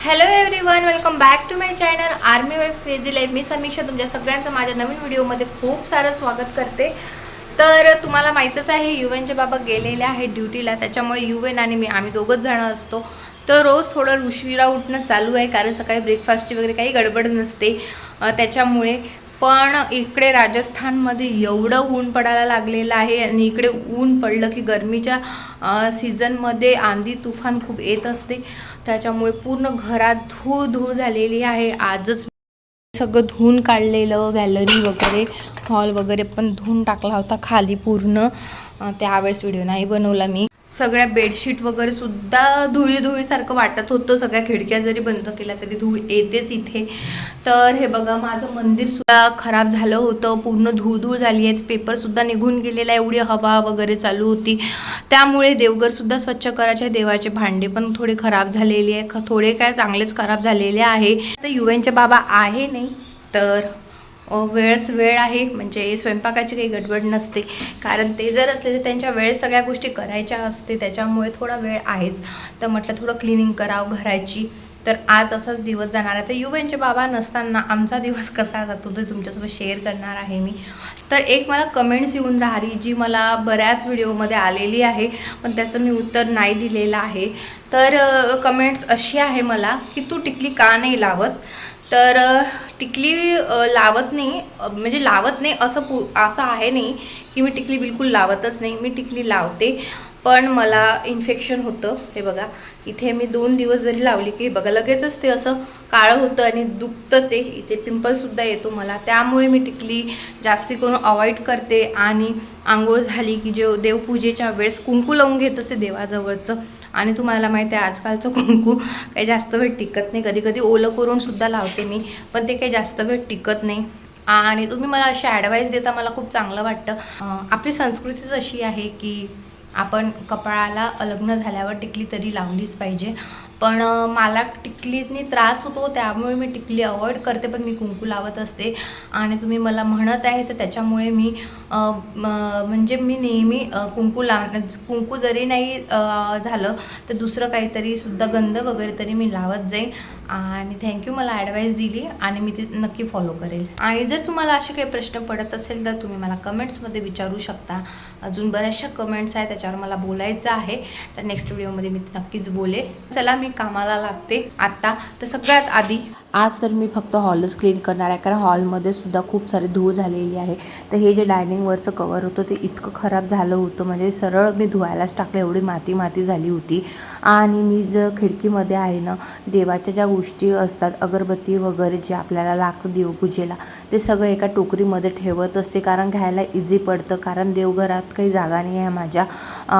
Hello everyone welcome back to my channel army wife crazy life मी समीक्षा तुमच्या सगळ्यांचं माझ्या नवीन व्हिडिओमध्ये खूप सारं स्वागत करते. तर तुम्हाला माहीतच आहे युएनचे बाबा गेलेले आहेत ड्युटीला त्याच्यामुळे युएन आणि मी आम्ही दोघंच जणं असतो. तर रोज थोडं उशिरा उठणं चालू आहे कारण सकाळी ब्रेकफास्टची वगैरे काही गडबड नसते. त्याच्यामुळे पण इकडे राजस्थानमध्ये एवढं ऊन पडायला लागलेलं आहे आणि इकडे ऊन पडलं की गरमीच्या सीझनमध्ये आंधी तुफान खूप येत असते. त्याच्यामुळे पूर्ण घरात धूळ धूळ झालेली आहे. आजच सगळं धुवून काढलेलं गॅलरी वगैरे हॉल वगैरे पण धुवून टाकला होता खाली पूर्ण. त्यावेळेस व्हिडिओ नाही बनवला मी. सगळ्या बेडशीट वगैरे सुद्धा धुळी धुळीसारखं वाटत होतं. सगळ्या खिडक्या जरी बंद केल्या तरी धूळ येतेच इथे. तर हे बघा माझं मंदिर सुद्धा खराब झालं होतं. पूर्ण धूळ धूळ झाली आहे. पेपर सुद्धा निघून गेलेला आहे. एवढी हवा वगैरे चालू होती. त्यामुळे देवघर सुद्धा स्वच्छ करायचे. देवाचे भांडे पण थोडे खराब झालेले आहे. थोडे काय चांगलेच खराब झालेले आहे. तर युएनचे बाबा आहे नाही तर वेळच वेळ आहे म्हणजे स्वयंपाकाची काही गडबड नसते. कारण ते जर असले तर त्यांच्या वेळ सगळ्या गोष्टी करायच्या असते त्याच्यामुळे थोडा वेळ आहेच. तर म्हटलं थोडं क्लिनिंग करावं घराची. तर आज असाच दिवस जाणार आहे. तर युवनचे बाबा नसताना आमचा दिवस कसा जातो ते तुमच्यासोबत शेअर करणार आहे मी. तर एक मला कमेंट्स येऊन राहिली जी मला बऱ्याच व्हिडिओमध्ये आलेली आहे पण त्याचं मी उत्तर नाही दिलेलं आहे. तर कमेंट्स अशी आहे मला की तू टिकली का नाही लावत? तर टिकली लावत नाही. म्हणजे लावत नाही असं पू असं आहे नाही की मी टिकली बिलकुल लावतच नाही. मी टिकली लावते. पण मला इन्फेक्शन होतं हे बघा. इथे मी दोन दिवस जरी लावली की बघा लगेचच ते असं काळं होतं आणि दुखतं ते. इथे पिंपलसुद्धा येतो मला. त्यामुळे मी टिकली. जास्ती करून अवॉइड करते आणि आंघोळ झाली की जे देवपूजेच्या वेळेस कुंकू लावून घेत असे देवाजवळचं. आणि तुम्हाला माहिती आहे आजकालचं कुंकू काही जास्त वेळ टिकत नाही. कधी कधी ओलं करूनसुद्धा लावते मी पण ते काही जास्त वेळ टिकत नाही. आणि तुम्ही मला अशी ॲडवाईस देता मला खूप चांगलं वाटतं. आपली संस्कृतीच अशी आहे की आपण कपाळाला लग्न झाल्यावर टिकली तरी लावलीच पाहिजे. पण मला टिकलीनी त्रास होतो त्यामुळे मी टिकली अवॉइड करते पण मी कुंकू लावत असते. आणि तुम्ही मला म्हणत आहे तर त्याच्यामुळे मी म्हणजे मी नेहमी कुंकू लाव कुंकू जरी नाही झालं तर दुसरं काहीतरी सुद्धा गंध वगैरे तरी मी लावत जाईन. आणि थँक्यू मला ॲडवाईस दिली आणि मी ते नक्की फॉलो करेल. आणि जर तुम्हाला असे काही प्रश्न पडत असेल तर तुम्ही मला कमेंट्समध्ये विचारू शकता. अजून बऱ्याचशा कमेंट्स आहेत त्याच्यावर मला बोलायचं आहे. तर नेक्स्ट व्हिडिओमध्ये मी ते नक्कीच बोले चला मी कामाला लागते. आत्ता तर सगळ्यात आधी आज तर मी फक्त हॉलच क्लीन करणार आहे. कारण हॉलमध्ये सुद्धा खूप सारी धूळ झालेली आहे. तर हे जे डायनिंगवरचं कवर होतं ते इतकं खराब झालं होतं. म्हणजे सरळ मी धुवायलाच टाकलं. एवढी माती माती झाली होती. आणि मी जर खिडकीमध्ये आहे ना देवाच्या ज्या गोष्टी असतात अगरबत्ती वगैरे जे आपल्याला लागतं देवपूजेला ते सगळं एका टोकरीमध्ये ठेवत असते. कारण घ्यायला इझी पडतं. कारण देवघरात काही जागा नाही आहे माझ्या.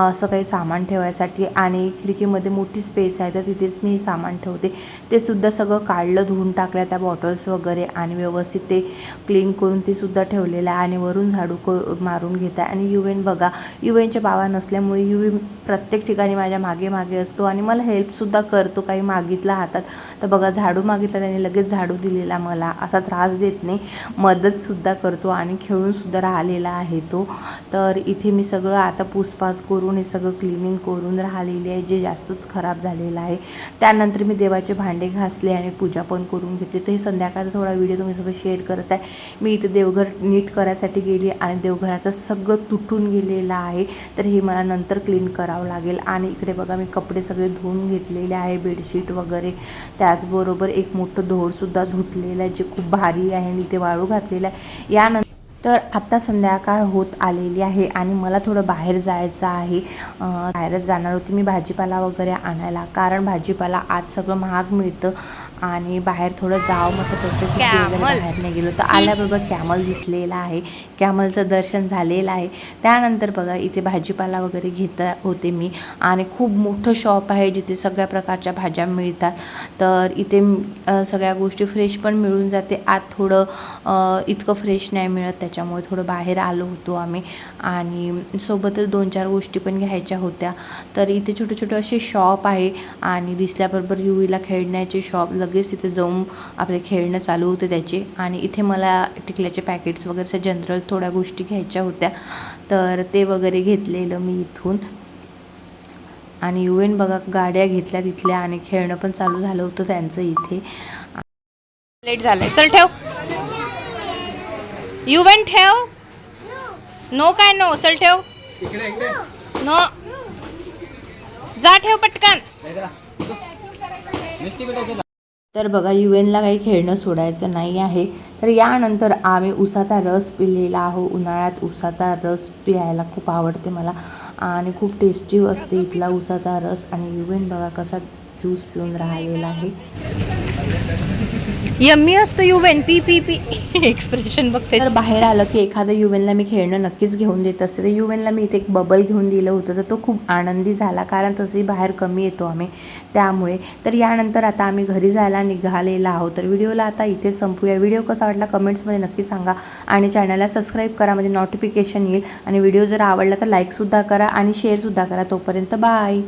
असं काही सामान ठेवायसाठी. आणि खिडकीमध्ये मोठी स्पेस आहे. तर तिथे तिथेच मी हे सामान ठेवते. ते सुद्धा सगळं काढलं धुवून टाकल्या त्या बॉटल्स वगैरे आणि व्यवस्थित ते क्लीन करून ते सुद्धा ठेवलेलं आहे आणि वरून झाडू कर मारून घेत आहे. आणि युवेन बघा युवेनच्या बाबा नसल्यामुळे युवी प्रत्येक ठिकाणी माझ्या मागे मागे असतो आणि मला हेल्पसुद्धा करतो काही मागितलं हातात. तर बघा झाडू मागितला त्याने लगेच झाडू दिलेला मला. असा त्रास देत नाही. मदतसुद्धा करतो आणि खेळूनसुद्धा राहिलेला आहे तो. तर इथे मी सगळं आता पुसपास करून हे सगळं क्लिनिंग करून राहिलेली आहे. जे जास्तच खराब झालेलं आहे. त्यानंतर मी देवाचे भांडे घासले आणि पूजा पण करून घेतली. तर हे संध्याकाळचा थोडा व्हिडिओ तुमच्यासोबत शेअर करत आहे. मी इथे देवघर नीट करायसाठी गेली आणि देवघराचं सगळं तुटून गेलेलं आहे. तर हे मला नंतर क्लीन करावं लागेल. आणि इकडे बघा मी कपडे सगळे धुवून घेतलेले आहे बेडशीट वगैरे. त्याचबरोबर एक मोठं धोडसुद्धा धुतलेलं आहे जे खूप भारी आहे. आणि इथे वाळू घातलेलं आहे. यानंतर तर आत्ता संध्याकाळ होत आलेली आहे आणि मला थोडं बाहेर जायचं आहे. बाहेरच जाणार होती. मी भाजीपाला वगैरे आणायला. कारण भाजीपाला आज सगळं महाग मिळतं. आणि बाहेर थोडं जावं म्हटलं तसं की बाहेर नाही गेलो तर आल्याबरोबर कॅमल दिसलेला आहे. कॅमलचं दर्शन झालेलं आहे. त्यानंतर बघा इथे भाजीपाला वगैरे घेत होते मी. आणि खूप मोठं शॉप आहे जिथे सगळ्या प्रकारच्या भाज्या मिळतात. तर इथे सगळ्या गोष्टी फ्रेश पण मिळून जाते. आत थोडं इतकं फ्रेश नाही मिळत. त्याच्यामुळे थोडं बाहेर आलो होतो आम्ही. आणि सोबतच दोन चार गोष्टी पण घ्यायच्या होत्या. तर इथे छोटे छोटे असे शॉप आहे. आणि दिसल्याबरोबर युवीला खेळण्याचे शॉप लगेच तिथे जाऊन आपले खेळणं चालू होते त्याचे. आणि इथे मला टिकल्याचे पॅकेट्स वगैरे जनरल थोड्या गोष्टी घ्यायच्या होत्या. तर ते वगैरे घेतलेलं मी इथून. आणि युएन बघा गाड्या घेतल्या तिथल्या आणि खेळणं पण चालू झालं होतं त्यांचं इथे. लेट झालंय. चल ठेव. युवन ठेव. नो काय नो चल ठेव. नो जा ठेव पटकन. तर बघा यू एनला काही खेळणं सोडायचं नाही आहे. तर यानंतर आम्ही उसाचा रस पिलेला आहो. उन्हाळ्यात उसाचा रस प्यायला खूप आवडते मला आणि खूप टेस्टी असते इथला उसाचा रस. आणि यू एन बघा कसा ज्यूस पिऊन राहिलेला आहे. यम्मी असतं युवन पी पी पी. एक्सप्रेशन बघते. तर बाहेर आलं की एखादं युवेनला मी खेळणं नक्कीच घेऊन देत असते. तर युवेनला मी इथे एक बबल घेऊन दिलं होतं. तर तो खूप आनंदी झाला कारण तसंही बाहेर कमी येतो आम्ही त्यामुळे. तर यानंतर आता आम्ही घरी जायला निघालेला आहोत. तर व्हिडिओला आता इथे संपूया. व्हिडिओ कसा वाटला कमेंट्समध्ये नक्की सांगा आणि चॅनलला सबस्क्राईब करा म्हणजे नोटिफिकेशन येईल. आणि व्हिडिओ जर आवडला तर लाईकसुद्धा करा आणि शेअरसुद्धा करा. तोपर्यंत बाय